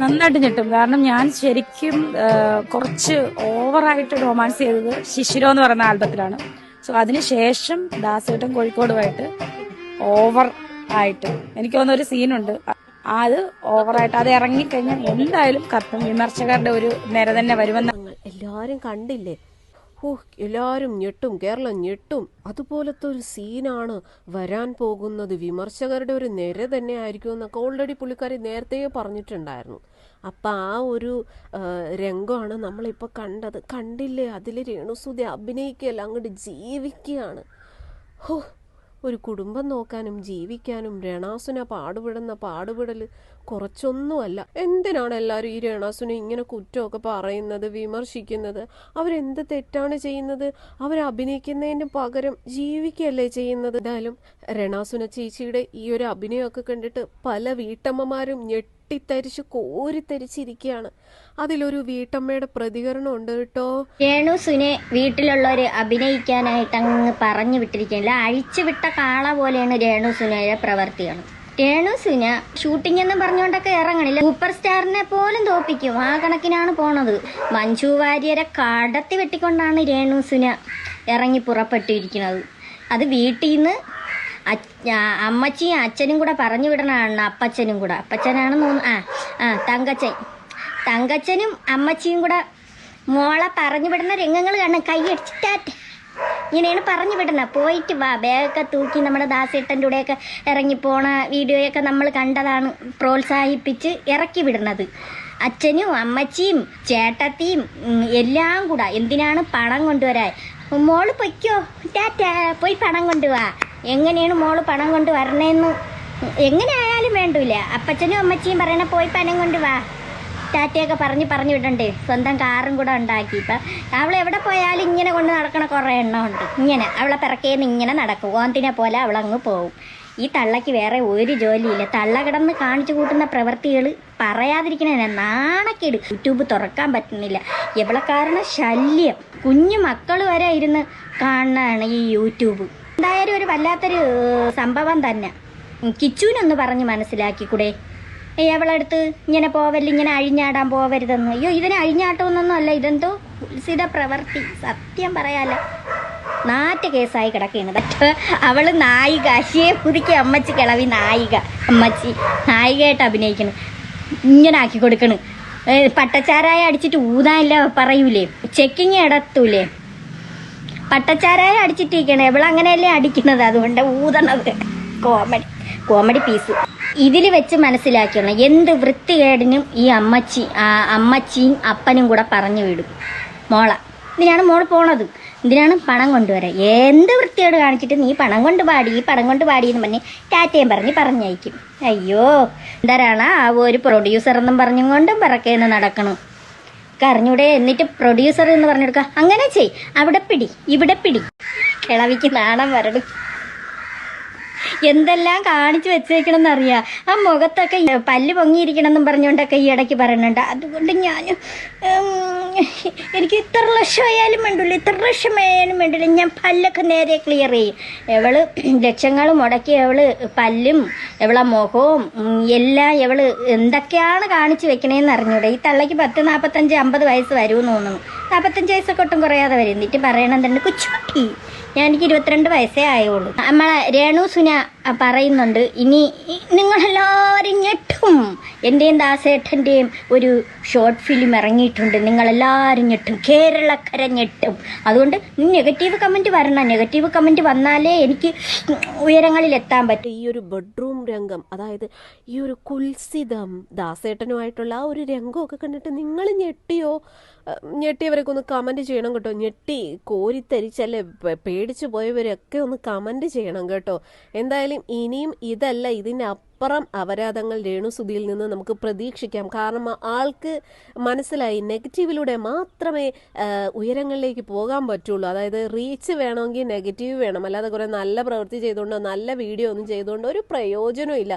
നന്നായിട്ട് ഞെട്ടും. കാരണം ഞാൻ ശരിക്കും കുറച്ച് ഓവറായിട്ട് റൊമാൻസ് ചെയ്തത് ശിശിരോ എന്ന് പറയുന്ന ആൽബത്തിലാണ്. സോ അതിനുശേഷം ദാസേട്ടൻ കോഴിക്കോടുമായിട്ട് ഓവർ ആയിട്ട് എനിക്ക് തോന്നുന്ന ഒരു സീനുണ്ട് അത് ഓവറായിട്ട് അത് ഇറങ്ങിക്കഴിഞ്ഞാൽ എന്തായാലും കത്തും വിമർശകരുടെ ഒരു നിര തന്നെ വരുമെന്ന് എല്ലാവരും കണ്ടില്ലേ? ഓ എല്ലാവരും ഞെട്ടും കേരളം ഞെട്ടും. അതുപോലത്തെ ഒരു സീനാണ് വരാൻ പോകുന്നത്. വിമർശകരുടെ ഒരു നിര തന്നെ ആയിരിക്കും എന്നൊക്കെ ഓൾറെഡി പുള്ളിക്കാരി നേരത്തെ പറഞ്ഞിട്ടുണ്ടായിരുന്നു. അപ്പം ആ ഒരു രംഗമാണ് നമ്മളിപ്പോൾ കണ്ടത്. കണ്ടില്ലേ? അതിൽ രേണുസുതി അഭിനയിക്കുകയല്ല? അങ്ങോട്ട് ജീവിക്കുകയാണ്. ഹോ ഒരു കുടുംബം നോക്കാനും ജീവിക്കാനും രണാസുന പാടുപെടുന്ന പാടുപെടൽ കുറച്ചൊന്നുമല്ല. എന്തിനാണ് എല്ലാവരും ഈ രണാസുനെ ഇങ്ങനെ കുറ്റമൊക്കെ പറയുന്നത് വിമർശിക്കുന്നത്? അവരെന്ത് തെറ്റാണ് ചെയ്യുന്നത്? അവരഭിനയിക്കുന്നതിന് പകരം ജീവിക്കുകയല്ലേ ചെയ്യുന്നത്? എന്തായാലും രണാസുന ചേച്ചിയുടെ ഈ ഒരു അഭിനയമൊക്കെ കണ്ടിട്ട് പല വീട്ടമ്മമാരും ഞെട്ടിത്തരിച്ച് കോരിത്തരിച്ചിരിക്കുകയാണ്. അതിലൊരു വീട്ടമ്മയുടെ പ്രതികരണം ഉണ്ട് കേട്ടോ. രേണുസുനെ വീട്ടിലുള്ളവര് അഭിനയിക്കാനായിട്ട് അങ്ങ് പറഞ്ഞു വിട്ടിരിക്കുകയില്ല അഴിച്ചുവിട്ട കാള പോലെയാണ് രേണു സുനയുടെ പ്രവർത്തികൾ രേണുസുന ഷൂട്ടിംഗ് എന്ന് പറഞ്ഞുകൊണ്ടൊക്കെ ഇറങ്ങണില്ല. സൂപ്പർ സ്റ്റാറിനെ പോലും തോപ്പിക്കും. ആ കണക്കിനാണ് പോണത്. മഞ്ജു വാര്യരെ കടത്തി വെട്ടിക്കൊണ്ടാണ് രേണു സുന ഇറങ്ങി പുറപ്പെട്ടിരിക്കുന്നത്. അത് വീട്ടിൽ നിന്ന് അമ്മച്ചിയും അച്ഛനും കൂടെ പറഞ്ഞു വിടണാണ് അപ്പച്ചനും കൂടെ. അപ്പച്ചനാണെന്ന് തോന്നുന്നു. ആ ആ തങ്കച്ചൻ. തങ്കച്ചനും അമ്മച്ചിയും കൂടെ മോളെ പറഞ്ഞു വിടുന്ന രംഗങ്ങൾ കാണും കൈയടിച്ചിട്ടാറ്റ് ഇങ്ങനെയാണ് പറഞ്ഞു വിടുന്നത് പോയിട്ട് വാ ബാഗൊക്കെ തൂക്കി നമ്മുടെ ദാസേട്ടന്റെ കൂടെയൊക്കെ ഇറങ്ങിപ്പോണ വീഡിയോയൊക്കെ നമ്മൾ കണ്ടതാണ് പ്രോത്സാഹിപ്പിച്ച് ഇറക്കി വിടുന്നത്. അച്ഛനും അമ്മച്ചിയും ചേട്ടത്തിയും എല്ലാം കൂടെ എന്തിനാണ് പണം കൊണ്ടുവരാൻ? മോൾ പൊയ്ക്കോ. ടാറ്റ പോയി പണം കൊണ്ടുവാ. എങ്ങനെയാണ് മോൾ പണം കൊണ്ടുവരണേന്ന് എങ്ങനെ ആയാലും വേണ്ടൂല. അപ്പച്ചനും അമ്മച്ചിയും പറയണ പോയി പണം കൊണ്ടുവാ ടാറ്റയൊക്കെ പറഞ്ഞ് പറഞ്ഞു വിടണ്ടേ. സ്വന്തം കാറും കൂടെ ഉണ്ടാക്കി. ഇപ്പം അവൾ എവിടെ പോയാലും ഇങ്ങനെ കൊണ്ട് നടക്കണ കുറേ എണ്ണം ഉണ്ട്. ഇങ്ങനെ. അവളെ പിറക്കേന്ന് ഇങ്ങനെ നടക്കും. ഓന്തിനെ പോലെ അവളങ്ങ് പോവും. ഈ തള്ളയ്ക്ക് വേറെ ഒരു ജോലിയില്ല. തള്ള കിടന്ന് കാണിച്ചു കൂട്ടുന്ന പ്രവൃത്തികൾ പറയാതിരിക്കണ നാണക്കേട്. യൂട്യൂബ് തുറക്കാൻ പറ്റുന്നില്ല. ഇവളെ കാരണം ശല്യം. കുഞ്ഞു മക്കൾ വരെ ഇരുന്ന് കാണാണ് ഈ യൂട്യൂബ്. എന്തായാലും ഒരു വല്ലാത്തൊരു സംഭവം തന്നെ. കിച്ചുവിനൊന്ന് പറഞ്ഞ് മനസ്സിലാക്കിക്കൂടെ? അവളടുത്ത് ഇങ്ങനെ പോവല്ല ഇങ്ങനെ അഴിഞ്ഞാടാൻ പോവരുതെന്ന്. അയ്യോ ഇതിനെ അഴിഞ്ഞാട്ടമെന്നൊന്നും അല്ല ഇതെന്തോ ഉത്സിത പ്രവർത്തി. സത്യം പറയാല. നാറ്റ കേസായി കിടക്കുകയാണ് അവൾ നായിക അശിയെ പുതുക്കി അമ്മച്ചി കിളവി നായിക. അമ്മച്ചി നായികയായിട്ട് അഭിനയിക്കണം. ഇങ്ങനെ ആക്കി കൊടുക്കണ്. പട്ടച്ചാരായ അടിച്ചിട്ട് ഊതാനില്ല പറയൂലേ? ചെക്കിങ് ഇടത്തൂലേ പട്ടച്ചാരായ അടിച്ചിട്ടിരിക്കണേ. ഇവളങ്ങനെയല്ലേ അടിക്കുന്നത്. അതുകൊണ്ട് ഊതണത്. കോമഡി കോമഡി പീസ് ഇതിൽ വെച്ച് മനസ്സിലാക്കണം എന്ത് വൃത്തികേടിനും ഈ അമ്മച്ചി അമ്മച്ചിയും അപ്പനും കൂടെ പറഞ്ഞു വിടും. മോള ഇതിനാണ് മോൾ പോണത്. ഇതിനാണ് പണം കൊണ്ടുവരാൻ എന്ത് വൃത്തികേട് കാണിച്ചിട്ട് നീ പണം കൊണ്ട് പാടി ഈ പണം കൊണ്ട് പാടി എന്ന് പറഞ്ഞ് ടാറ്റയും പറഞ്ഞ് പറഞ്ഞയക്കും. അയ്യോ എന്താരാണ് ആ ഒരു പ്രൊഡ്യൂസർ എന്നും പറഞ്ഞും കൊണ്ടും പിറക്കേന്ന് നടക്കണു. കറിഞ്ഞൂടെ എന്നിട്ട് പ്രൊഡ്യൂസർ എന്ന് പറഞ്ഞെടുക്ക അങ്ങനെ ചെയ്. അവിടെ പിടി. ഇവിടെ പിടി. കിളവിക്ക് നാണം വരടും. എന്തെല്ലാം കാണിച്ചു വെച്ചേക്കണം എന്നറിയാം ആ മുഖത്തൊക്കെ പല്ല് പൊങ്ങിയിരിക്കണം എന്നും പറഞ്ഞുകൊണ്ടൊക്കെ ഈ ഇടയ്ക്ക് പറയുന്നുണ്ട് അതുകൊണ്ട് ഞാൻ എനിക്ക് ഇത്ര ലക്ഷം ആയാലും വേണ്ടില്ല ഇത്ര ലക്ഷം ആയാലും വേണ്ടില്ല. ഞാൻ പല്ലൊക്കെ നേരെ ക്ലിയർ ചെയ്യും. എവൾ ലക്ഷങ്ങൾ മുടക്കി എവൾ പല്ലും എവളെ മുഖവും എല്ലാം എവൾ എന്തൊക്കെയാണ് കാണിച്ചു വെക്കണേന്ന് അറിഞ്ഞൂടെ. ഈ തള്ളയ്ക്ക് പത്ത് നാൽപ്പത്തഞ്ച് അമ്പത് വയസ്സ് വരുമെന്ന് തോന്നുന്നു. നാൽപ്പത്തഞ്ച് വയസ്സൊക്കെ ഒട്ടും കുറയാതെ വരും. എന്നിട്ട് പറയണം തന്നെ കൊച്ചുകുട്ടി. ഞാൻ എനിക്ക് ഇരുപത്തിരണ്ട് വയസ്സേ ആയുള്ളൂ. നമ്മളെ രേണു സുന പറയുന്നുണ്ട് ഇനി നിങ്ങളെല്ലാവരും ഞെട്ടും. എന്റെയും ദാസേട്ടന്റെയും ഒരു ഷോർട്ട് ഫിലിം ഇറങ്ങിയിട്ടുണ്ട്. നിങ്ങളെല്ലാവരും ഞെട്ടും. കേരളക്കര ഞെട്ടും. അതുകൊണ്ട് നെഗറ്റീവ് കമന്റ് വരണം. നെഗറ്റീവ് കമന്റ് വന്നാലേ എനിക്ക് ഉയരങ്ങളിൽ എത്താൻ പറ്റും. ഈ ഒരു ബെഡ്റൂം രംഗം അതായത് ഈ ഒരു കുൽസിതം ദാസേട്ടനുമായിട്ടുള്ള ആ ഒരു രംഗമൊക്കെ കണ്ടിട്ട് നിങ്ങൾ ഞെട്ടിയോ? ഞെട്ടിയവരൊക്കെ ഒന്ന് കമന്റ് ചെയ്യണം കേട്ടോ. ഞെട്ടി കോരിത്തരിച്ചല്ലേ പേടിച്ചു പോയവരൊക്കെ ഒന്ന് കമന്റ് ചെയ്യണം കേട്ടോ. എന്തായാലും ഇനിയും ഇതല്ല ഇതിന്റെ അപ്പുറം അപരാധങ്ങൾ രേണുസുതിയിൽ നിന്ന് നമുക്ക് പ്രതീക്ഷിക്കാം. കാരണം ആൾക്ക് മനസ്സിലായി നെഗറ്റീവിലൂടെ മാത്രമേ ഉയരങ്ങളിലേക്ക് പോകാൻ പറ്റുള്ളൂ. അതായത് റീച്ച് വേണമെങ്കിൽ നെഗറ്റീവ് വേണം. അല്ലാതെ കുറേ നല്ല പ്രവൃത്തി ചെയ്തുകൊണ്ടോ നല്ല വീഡിയോ ഒന്നും ചെയ്തുകൊണ്ടോ ഒരു പ്രയോജനവും ഇല്ല.